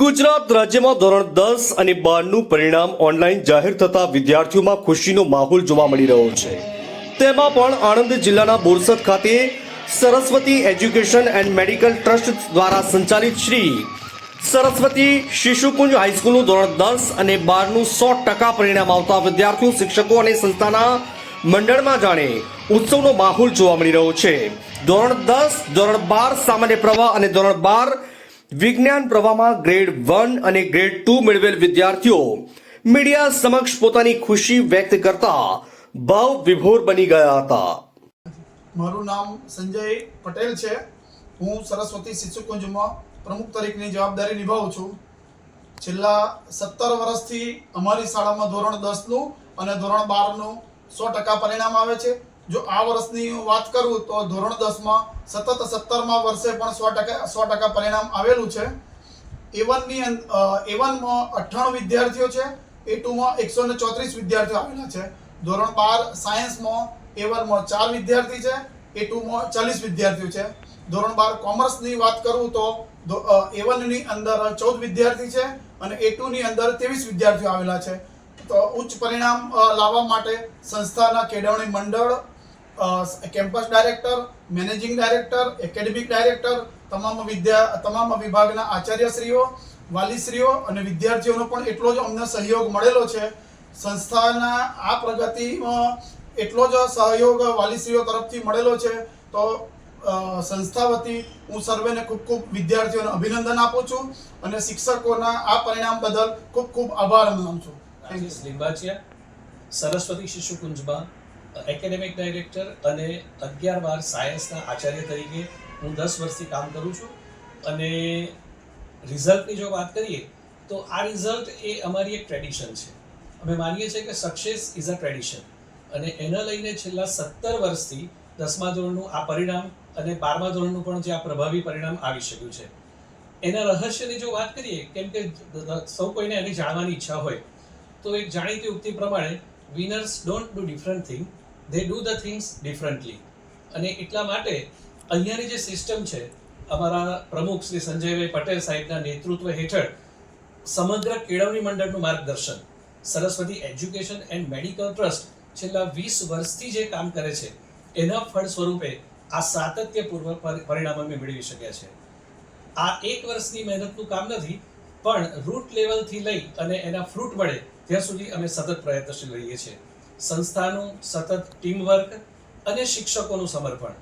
ગુજરાત રાજ્યમાં ધોરણ દસ અને બારનું પરિણામ ઓનલાઈન જાહેર થતા વિદ્યાર્થીઓમાં ખુશીનો માહોલ જોવા મળી રહ્યો છે. તેમાં પણ આણંદ જિલ્લાના બોરસદ ખાતે Saraswati education and medical trust દ્વારા સંચાલિત શ્રી સરસ્વતી શિશુકુંજ હાઈસ્કૂલનું ધોરણ દસ અને બારનું સો ટકા પરિણામ આવતા વિદ્યાર્થીઓ, શિક્ષકો અને સંસ્થાના મંડળમાં જાણે ઉત્સવનો માહોલ જોવા મળી રહ્યો છે. ધોરણ દસ, ધોરણ બાર સામાન્ય પ્રવાહ અને ધોરણ બાર વિજ્ઞાન પ્રવાહમાં ગ્રેડ વન અને ગ્રેડ ટુ મેળવેલ વિદ્યાર્થીઓ મીડિયા સમક્ષ પોતાની ખુશી વ્યક્ત કરતા ભાવ વિભોર બની ગયા હતા. મારું નામ સંજય પટેલ છે. હું સરસ્વતી શિશુકુંજમાં પ્રમુખ તરીકેની જવાબદારી નિભાવું છું. છેલ્લા સત્તર વર્ષથી અમારી શાળામાં ધોરણ દસનું અને ધોરણ બારનું સો ટકા પરિણામ આવે છે. જો આ વર્ષની વાત કરું તો ધોરણ દસમાં સતત સત્તરમાં વર્ષે પણ સો ટકા સો ટકા પરિણામ આવેલું છે. એ વનની એ વનમાં અઠ્ઠાણું વિદ્યાર્થીઓ છે એ ટુમાં એકસો ને ચોત્રીસ વિદ્યાર્થીઓ આવેલા છે. ધોરણ બાર સાયન્સમાં એ વનમાં ચાર વિદ્યાર્થી છે એ ટુમાં ચાલીસ વિદ્યાર્થીઓ છે. ધોરણ બાર કોમર્સની વાત કરું તો એ વનની અંદર ચૌદ વિદ્યાર્થી છે અને એ ટુની અંદર ત્રેવીસ વિદ્યાર્થીઓ આવેલા છે. તો ઉચ્ચ પરિણામ લાવવા માટે સંસ્થાના કેળવણી મંડળ campus director, managing director, academic director, તમામ વિદ્યા, તમામ વિભાગના આચાર્યશ્રીઓ, વાલીશ્રીઓ અને વિદ્યાર્થીઓનો પણ એટલો જ અમને સહયોગ મળેલો છે. સંસ્થાના આ પ્રગતિમાં એટલો જ સહયોગ વાલીશ્રીઓ તરફથી મળેલો છે. તો સંસ્થા વતી હું સર્વેને ખૂબ ખૂબ વિદ્યાર્થીઓને અભિનંદન આપું છું અને શિક્ષકોના આ પરિણામ બદલ ખૂબ ખૂબ આભાર માનું છું. સરસ્વતી શિશુ કુંજમાં એકેડેમિક ડાયરેક્ટર અને અગિયાર બાર સાયન્સના આચાર્ય તરીકે હું દસ વર્ષથી કામ કરું છું. અને રિઝલ્ટની જો વાત કરીએ, તો આ રિઝલ્ટ એ અમારી એક ટ્રેડિશન છે. અમે માનીએ છીએ કે સક્સેસ ઇઝ અ ટ્રેડિશન અને એના લઈને છેલ્લા સત્તર વર્ષથી દસમા ધોરણનું આ પરિણામ અને બારમા ધોરણનું પણ જે આ પ્રભાવી પરિણામ આવી શક્યું છે. એના રહસ્યની જો વાત કરીએ, કેમ કે સૌ કોઈને એની જાણવાની ઈચ્છા હોય, તો એક જાણીતી ઉક્તિ પ્રમાણે winners don't do different thing they do the things differently અને એટલા માટે અહીંયાની જે સિસ્ટમ છે, અમારા પ્રમુખ શ્રી સંજયભાઈ પટેલ સાહેબના નેતૃત્વ હેઠળ સમગ્ર કેળવણી મંડળનું માર્ગદર્શન, Saraswati education and medical trust છેલ્લા વીસ વર્ષથી જે કામ કરે છે, એના ફળ સ્વરૂપે આ સાતત્યપૂર્વક પરી- પરિણામ અમે મેળવી શક્યા છે. આ એક વર્ષની મહેનતનું કામ નથી, પણ રૂટ લેવલથી લઈ અને એના ફ્રૂટ મળે ત્યાં સુધી અમે સતત પ્રયત્નશીલ રહીએ છીએ. સંસ્થાનું સતત ટીમવર્ક અને શિક્ષકોનું સમર્પણ.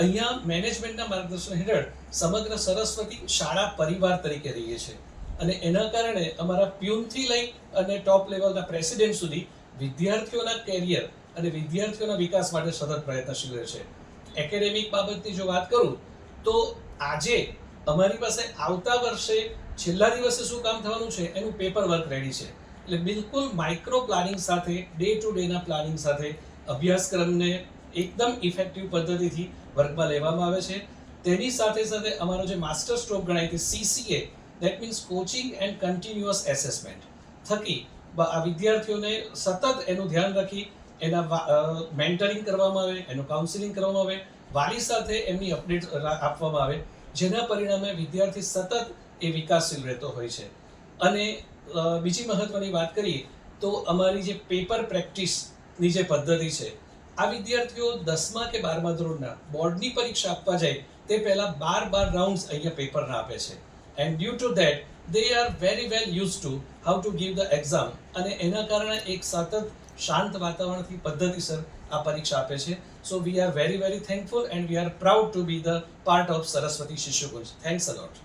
અહીંયા મેનેજમેન્ટના માર્ગદર્શન હેઠળ સમગ્ર સરસ્વતી શાળા પરિવાર તરીકે રહીએ છીએ. અને એના કારણે અમારા પ્યુનથી લઈ અને ટોપ લેવલના પ્રેસિડેન્ટ સુધી વિદ્યાર્થીઓના કેરિયર અને વિદ્યાર્થીઓના વિકાસ માટે સતત પ્રયત્નશીલ રહે છે. એકેડેમિક બાબતની જો વાત કરું, તો આજે અમારી પાસે આવતા વર્ષે છેલ્લા દિવસે શું કામ થવાનું છે, એનું પેપર વર્ક રેડી છે. એટલે બિલકુલ માઇક્રો પ્લાનિંગ સાથે ડે ટુ ડેના પ્લાનિંગ સાથે અભ્યાસક્રમને એકદમ ઇફેક્ટિવ પદ્ધતિથી વર્ગમાં લેવામાં આવે છે. તેની સાથે સાથે અમારો જે માસ્ટર સ્ટ્રોક ગણાય છે CCA that means coaching and continuous assessment થકી આ વિદ્યાર્થીઓને સતત એનું ધ્યાન રાખી એના મેન્ટરિંગ કરવામાં આવે, એનું કાઉન્સિલિંગ કરવામાં આવે, વાલી સાથે એમની અપડેટ આપવામાં આવે, જેના પરિણામે વિદ્યાર્થી સતત એ વિકાસશીલ રહેતો હોય છે. અને બીજી મહત્વની વાત કરીએ તો અમારી જે પેપર પ્રેક્ટિસની જે પદ્ધતિ છે, આ વિદ્યાર્થીઓ દસમા કે બારમા ધોરણના બોર્ડની પરીક્ષા આપવા જાય તે પહેલા બાર બાર રાઉન્ડ્સ અહીંયા પેપરના આપે છે. And due to that they are very well use to how to give the exam અને એના કારણે એક સતત શાંત વાતાવરણથી પદ્ધતિસર આ પરીક્ષા આપે છે. So we are very very thankful and we are proud to be the part of Saraswati Shishukunj thanks a lot